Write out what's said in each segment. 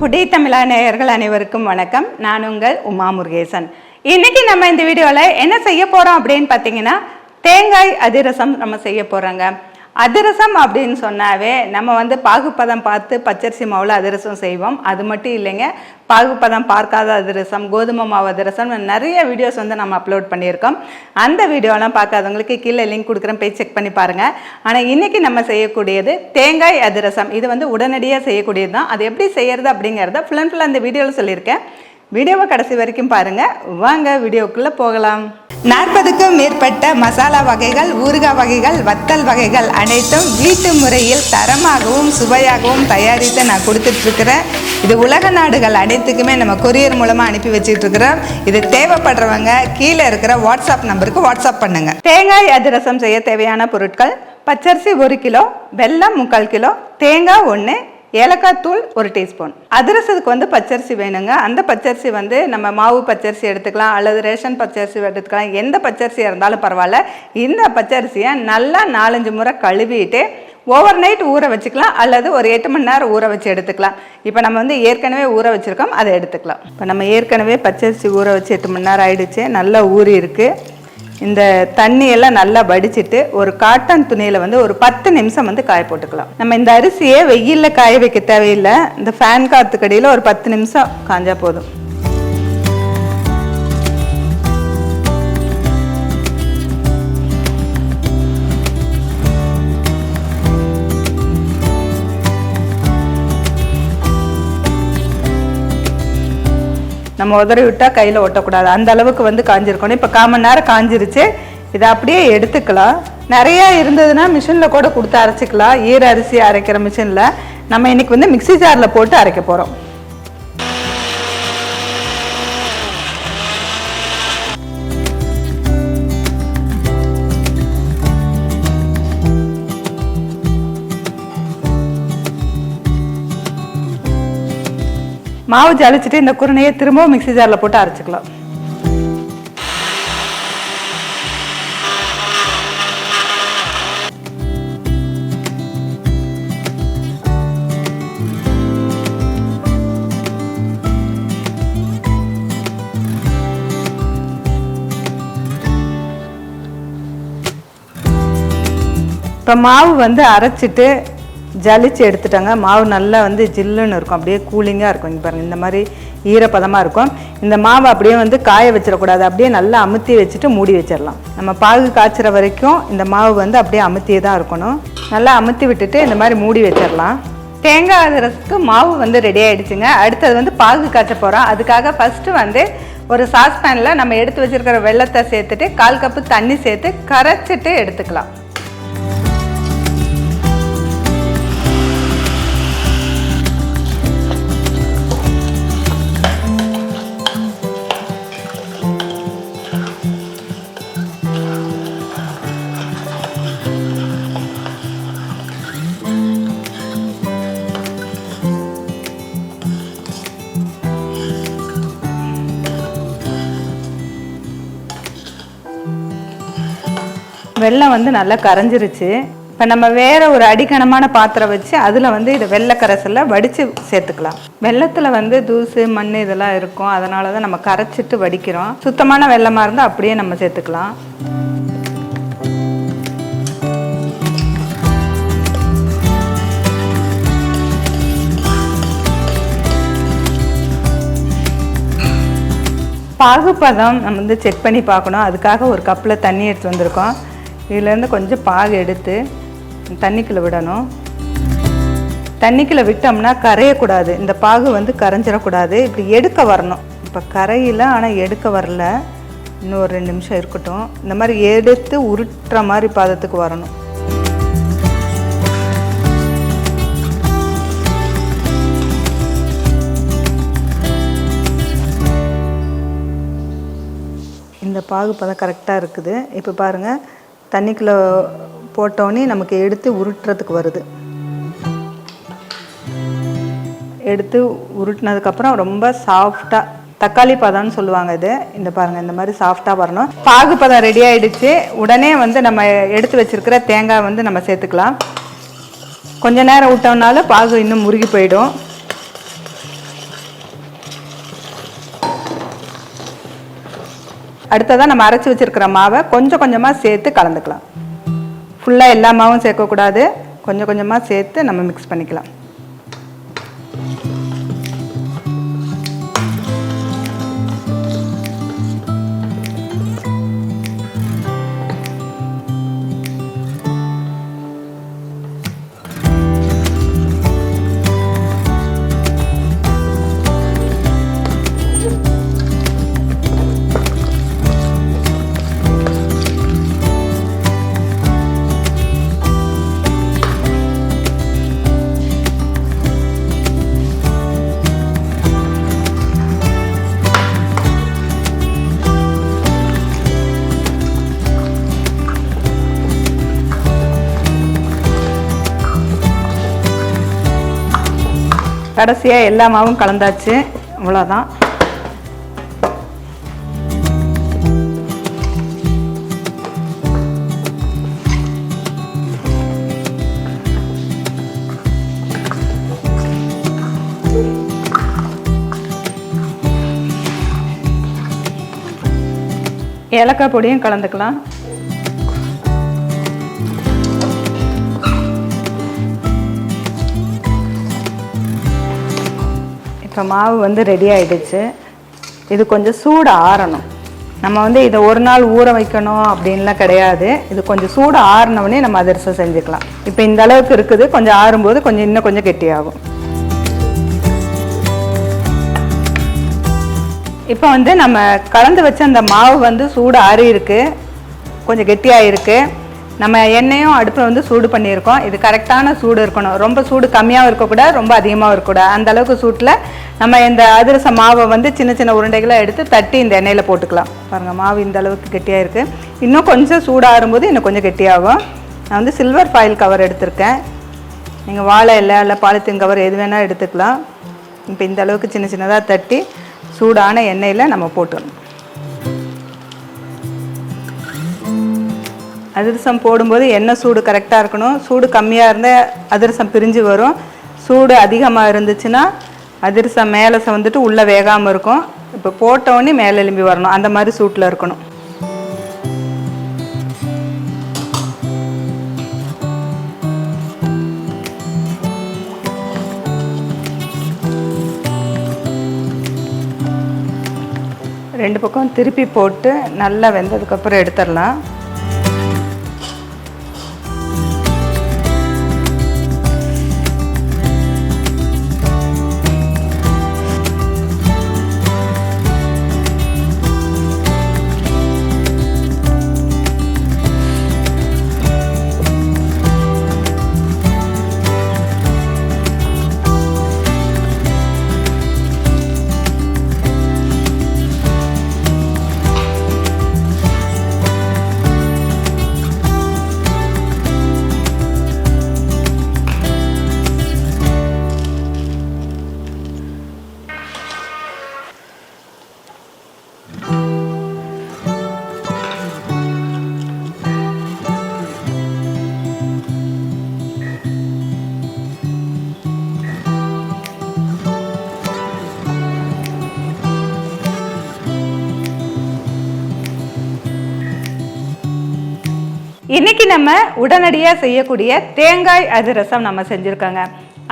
குடி தமிழா நேயர்கள் அனைவருக்கும் வணக்கம். நான் உங்கள் உமா முருகேசன். இன்னைக்கு நம்ம இந்த வீடியோவில் என்ன செய்ய போகிறோம் அப்படின்னு பார்த்தீங்கன்னா தேங்காய் அதிரசம் நம்ம செய்ய போகிறோங்க அதிரசம் அப்படின்னு சொன்னாவே நம்ம வந்து பாகுப்பதம் பார்த்து பச்சரிசி மாவில் அதிரசம் செய்வோம். அது மட்டும் இல்லைங்க பாகுப்பதம் பார்க்காத அதிரசம் கோதுமை மாவு அதிரசம் நிறைய வீடியோஸ் வந்து நம்ம அப்லோட் பண்ணியிருக்கோம். அந்த வீடியோலாம் பார்க்காதவங்களுக்கு கீழே லிங்க் கொடுக்குறேன் போய் செக் பண்ணி பாருங்கள் ஆனால் இன்றைக்கி நம்ம செய்யக்கூடியது தேங்காய் அதிரசம். இது வந்து உடனடியாக செய்யக்கூடியது தான். அது எப்படி செய்யறது அப்படிங்கிறத ஃபுல் அண்ட் ஃபுல் அந்த வீடியோவில் சொல்லியிருக்கேன். வீடியோவை கடைசி வரைக்கும் பாருங்கள் வாங்க வீடியோக்குள்ளே போகலாம். நாற்பதுக்கும் மேற்பட்ட மசாலா வகைகள் ஊறுகாய் வகைகள் வத்தல் வகைகள் அனைத்தும் வீட்டு முறையில் தரமாகவும் சுவையாகவும் தயாரித்து நான் கொடுத்துட்ருக்குறேன். இது உலக நாடுகள் அனைத்துக்குமே நம்ம கொரியர் மூலமாக அனுப்பி வச்சுட்ருக்குறோம். இது தேவைப்படுறவங்க கீழே இருக்கிற வாட்ஸ்அப் நம்பருக்கு வாட்ஸ்அப் பண்ணுங்கள் தேங்காய் அதிரசம் செய்ய தேவையான பொருட்கள் பச்சரிசி ஒரு கிலோ வெல்லம் முக்கால் கிலோ தேங்காய் ஒன்று ஏலக்காய் தூள் ஒரு டீஸ்பூன். அதிரசத்துக்கு வந்து பச்சரிசி வேணுங்க. அந்த பச்சரிசி வந்து நம்ம மாவு பச்சரிசி எடுத்துக்கலாம் அல்லது ரேஷன் பச்சரிசி எடுத்துக்கலாம். எந்த பச்சரிசியாக இருந்தாலும் பரவாயில்ல. இந்த பச்சரிசியை நல்லா நாலஞ்சு முறை கழுவிட்டு ஓவர் நைட் ஊற வச்சுக்கலாம் அல்லது ஒரு எட்டு மணி நேரம் ஊற வச்சு எடுத்துக்கலாம். இப்போ நம்ம வந்து ஏற்கனவே ஊற வச்சுருக்கோம் அதை எடுத்துக்கலாம். இப்போ நம்ம ஏற்கனவே பச்சரிசி ஊற வச்சு எட்டு மணி நேரம் ஆயிடுச்சு நல்லா ஊறி இருக்குது இந்த தண்ணியெல்லாம் நல்லா வடிச்சிட்டு ஒரு காட்டன் துணியில் வந்து ஒரு பத்து நிமிஷம் வந்து காய போட்டுக்கலாம். நம்ம இந்த அரிசியை வெயிலில் காய வைக்க தேவையில்லை. இந்த ஃபேன் காற்றுக்கடியில் ஒரு பத்து நிமிஷம் காஞ்சா போதும். நம்ம உதறி விட்டால் கையில் ஒட்டக்கூடாது. அந்த அளவுக்கு வந்து காஞ்சிருக்கணும். இப்போ கால் மணி நேரம் காஞ்சிருச்சு. இதை அப்படியே எடுத்துக்கலாம். நிறையா இருந்ததுன்னா மிஷினில் கூட கொடுத்து அரைச்சிக்கலாம். ஈர அரிசி அரைக்கிற மிஷினில் நம்ம இன்னைக்கு வந்து மிக்ஸி ஜாரில் போட்டு அரைக்க போகிறோம் மாவு ஜலிச்சுட்டு இந்த குருணையை திரும்பவும் மிக்ஸி ஜாரில் போட்டு அரைச்சிக்கலாம். இப்போ மாவு வந்து அரைச்சிட்டு ஜலிச்சு எடுத்துட்டாங்க. மாவு நல்லா வந்து ஜில்லுன்னு இருக்கும். அப்படியே கூலிங்காக இருக்கும். இங்கே பாருங்கள் இந்த மாதிரி ஈரப்பதமாக இருக்கும். இந்த மாவை அப்படியே வந்து காய வச்சிடக்கூடாது. அப்படியே நல்லா அமுத்தி வச்சுட்டு மூடி வச்சிடலாம். நம்ம பாகு காய்ச்சுற வரைக்கும் இந்த மாவு வந்து அப்படியே அமுத்தியே தான் இருக்கணும். நல்லா அமுத்தி விட்டுட்டு இந்த மாதிரி மூடி வச்சிடலாம். தேங்காய் அதிரசத்துக்கு மாவு வந்து ரெடி ஆகிடுச்சுங்க அடுத்தது வந்து பாகு காய்ச்ச போகிறோம் அதுக்காக ஃபஸ்ட்டு வந்து ஒரு சாஸ்பேனில் நம்ம எடுத்து வச்சிருக்கிற வெள்ளத்தை சேர்த்துட்டு கால் கப்பு தண்ணி சேர்த்து கரைச்சிட்டு எடுத்துக்கலாம். வெள்ளம் வந்து நல்லா கரைஞ்சிருச்சு. இப்போ நம்ம வேற ஒரு அடிக்கனமான பாத்திரம் வச்சு அதில் வந்து இதை வெள்ளை வடித்து சேர்த்துக்கலாம். வெள்ளத்தில் வந்து தூசு மண் இதெல்லாம் இருக்கும். அதனால தான் நம்ம கரைச்சிட்டு வடிக்கிறோம். சுத்தமான வெள்ளமாக இருந்தால் அப்படியே நம்ம சேர்த்துக்கலாம். பாகுப்பதம் நம்ம வந்து செக் பண்ணி பார்க்கணும். அதுக்காக ஒரு கப்பில் தண்ணி எடுத்து வந்திருக்கோம். இதுலேருந்து கொஞ்சம் பாகு எடுத்து தண்ணிக்குள்ளே விடணும். தண்ணிக்குள்ளே விட்டோம்னா கரையக்கூடாது. இந்த பாகு வந்து கரைஞ்சிடக்கூடாது. இப்படி எடுக்க வரணும். இப்போ கரையில் ஆனால் எடுக்க வரல. இன்னும் ஒரு ரெண்டு நிமிஷம் இருக்கட்டும். இந்த மாதிரி எடுத்து உருட்டுற மாதிரி பாதத்துக்கு வரணும். இந்த பாகு பதம் கரெக்டாக இருக்குது. இப்போ பாருங்கள் தண்ணிக்குள்ளே போட்டோடனே நமக்கு எடுத்து உருட்டுறதுக்கு வருது. எடுத்து உருட்டினதுக்கப்புறம் ரொம்ப சாஃப்டாக தக்காளி பதம்னு சொல்லுவாங்க இது. இந்த பாருங்கள் இந்த மாதிரி சாஃப்டாக வரணும். பாகு பதம் ரெடி ஆகிடுச்சு உடனே வந்து நம்ம எடுத்து வச்சுருக்கிற தேங்காய் வந்து நம்ம சேர்த்துக்கலாம். கொஞ்ச நேரம் விட்டோம்னாலும் பாகு இன்னும் முருகி போயிடும். அடுத்ததாக நம்ம அரைச்சி வச்சிருக்கிற மாவை கொஞ்சம் கொஞ்சமாக சேர்த்து கலந்துக்கலாம். ஃபுல்லாக எல்லா மாவும் சேர்க்கக்கூடாது. கொஞ்சம் கொஞ்சமாக சேர்த்து நம்ம மிக்ஸ் பண்ணிக்கலாம். கடைசியாக எல்லா மாவும் கலந்தாச்சு. இவ்வளோதான் ஏலக்காய் பொடியும் கலந்துக்கலாம். இப்போ மாவு வந்து ரெடி ஆகிடுச்சு இது கொஞ்சம் சூடு ஆறணும். நம்ம வந்து இதை ஒரு நாள் ஊற வைக்கணும் அப்படின்லாம் கிடையாது. இது கொஞ்சம் சூடு ஆறினவுடனே நம்ம அதிரசம் செஞ்சுக்கலாம். இப்போ இந்த அளவுக்கு இருக்குது. கொஞ்சம் ஆறும்போது கொஞ்சம் இன்னும் கொஞ்சம் கெட்டியாகும். இப்போ வந்து நம்ம கலந்து வச்ச அந்த மாவு வந்து சூடு ஆறி இருக்கு கொஞ்சம் கெட்டியாக இருக்குது நம்ம எண்ணெயும் அடுப்பில் வந்து சூடு பண்ணியிருக்கோம். இது கரெக்டான சூடு இருக்கணும். ரொம்ப சூடு கம்மியாகவும் இருக்கக்கூடாது ரொம்ப அதிகமாகவும் இருக்கக்கூடாது அந்த அளவுக்கு சூட்டில் நம்ம இந்த அதிரச மாவை வந்து சின்ன சின்ன உருண்டைகளை எடுத்து தட்டி இந்த எண்ணெயில் போட்டுக்கலாம். பாருங்கள் மாவு இந்த அளவுக்கு கெட்டியாக இருக்குது இன்னும் கொஞ்சம் சூடாகும்போது இன்னும் கொஞ்சம் கெட்டியாகும். நான் வந்து சில்வர் ஃபாயில் கவர் எடுத்திருக்கேன். நீங்கள் வாழை இல்லை இல்லை பாலித்தீன் கவர் எது வேணால் எடுத்துக்கலாம். இப்போ இந்த அளவுக்கு சின்ன சின்னதாக தட்டி சூடான எண்ணெயில் நம்ம போட்டுடணும். அதிரசம் போடும்போது எண்ணெய் சூடு கரெக்டாக இருக்கணும். சூடு கம்மியாக இருந்தால் அதிரசம் பிரிஞ்சு வரும். சூடு அதிகமாக இருந்துச்சுன்னா அதிரசம் மேலே வந்துட்டு உள்ளே வேகாமல் இருக்கும். இப்போ போட்டவுடனே மேலே எலும்பி வரணும். அந்த மாதிரி சூட்டில் இருக்கணும். ரெண்டு பக்கம் திருப்பி போட்டு நல்லா வெந்ததுக்கப்புறம் எடுத்துடலாம். இன்னைக்கு நம்ம உடனடியாக செய்யக்கூடிய தேங்காய் அதிரசம் நம்ம செஞ்சுருக்கோங்க.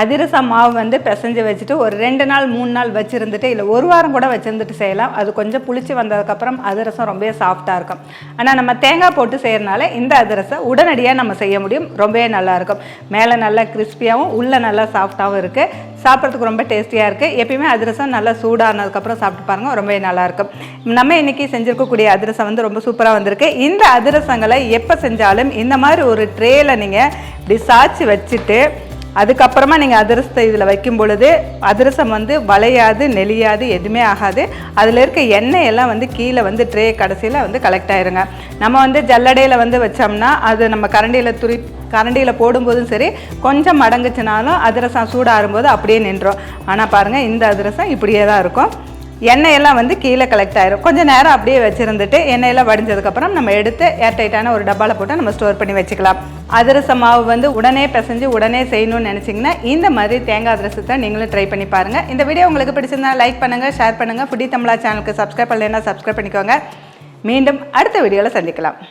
அதிரசம் மாவு வந்து பிசைஞ்சு வச்சுட்டு ஒரு ரெண்டு நாள் மூணு நாள் வச்சுருந்துட்டு இல்லை ஒரு வாரம் கூட வச்சுருந்துட்டு செய்யலாம். அது கொஞ்சம் புளிச்சு வந்ததுக்கப்புறம் அதிரசம் ரொம்பவே சாஃப்டாக இருக்கும். ஆனால் நம்ம தேங்காய் போட்டு செய்கிறனால இந்த அதிரசம் உடனடியாக நம்ம செய்ய முடியும். ரொம்பவே நல்லா இருக்கும். மேலே நல்லா கிறிஸ்பியாகவும் உள்ளே நல்லா சாஃப்டாகவும் இருக்குது சாப்பிட்றதுக்கு ரொம்ப டேஸ்டியாக இருக்குது எப்பயுமே அதிரசம் நல்லா சூடானதுக்கப்புறம் சாப்பிட்டு பாருங்கள் ரொம்பவே நல்லாயிருக்கும் நம்ம இன்றைக்கி செஞ்சுருக்கக்கூடிய அதிரசம் வந்து ரொம்ப சூப்பராக வந்திருக்கு. இந்த அதிரசங்களை எப்போ செஞ்சாலும் இந்த மாதிரி ஒரு ட்ரேயில் நீங்கள் இப்படி சாய்ச்சி வச்சுட்டு அதுக்கப்புறமா நீங்கள் அதிரசத்தை இதில் வைக்கும் பொழுது அதிரசம் வந்து வளையாது நெளியாது எதுவுமே ஆகாது. அதில் இருக்க எண்ணெய் எல்லாம் வந்து கீழே வந்து ட்ரே கடைசியில் வந்து கலெக்ட் ஆயிருங்க. நம்ம வந்து ஜல்லடையில் வந்து வச்சோம்னா அது நம்ம கரண்டியில் துரி கரண்டியில் போடும்போதும் சரி கொஞ்சம் மடங்குச்சுனாலும் அதிரசம் சூடாகும்போது அப்படியே நின்றோம் ஆனால் பாருங்கள் இந்த அதிரசம் இப்படியே தான் இருக்கும். எண்ணெயெல்லாம் வந்து கீழே கலெக்ட் ஆயிரும். கொஞ்சம் நேரம் அப்படியே வச்சுருந்துட்டு எண்ணெயெல்லாம் வடிஞ்சதுக்கப்புறம் நம்ம எடுத்து ஏர்டைட்டான ஒரு டப்பாவில் போட்டு நம்ம ஸ்டோர் பண்ணி வச்சுக்கலாம். அதிரச மாவு வந்து உடனே பிசைஞ்சு உடனே செய்யணும்னு நினச்சிங்கன்னா இந்த மாதிரி தேங்காய் அதிரசத்தை நீங்களும் ட்ரை பண்ணி பாருங்கள் இந்த வீடியோ உங்களுக்கு பிடிச்சிருந்தா லைக் பண்ணுங்கள் ஷேர் பண்ணுங்கள் ஃபுடி தமிழா சேனலுக்கு சப்ஸ்கிரைப் பண்ணலைன்னா சப்ஸ்கிரைப் பண்ணிக்கோங்க. மீண்டும் அடுத்த வீடியோவில் சந்திக்கலாம்.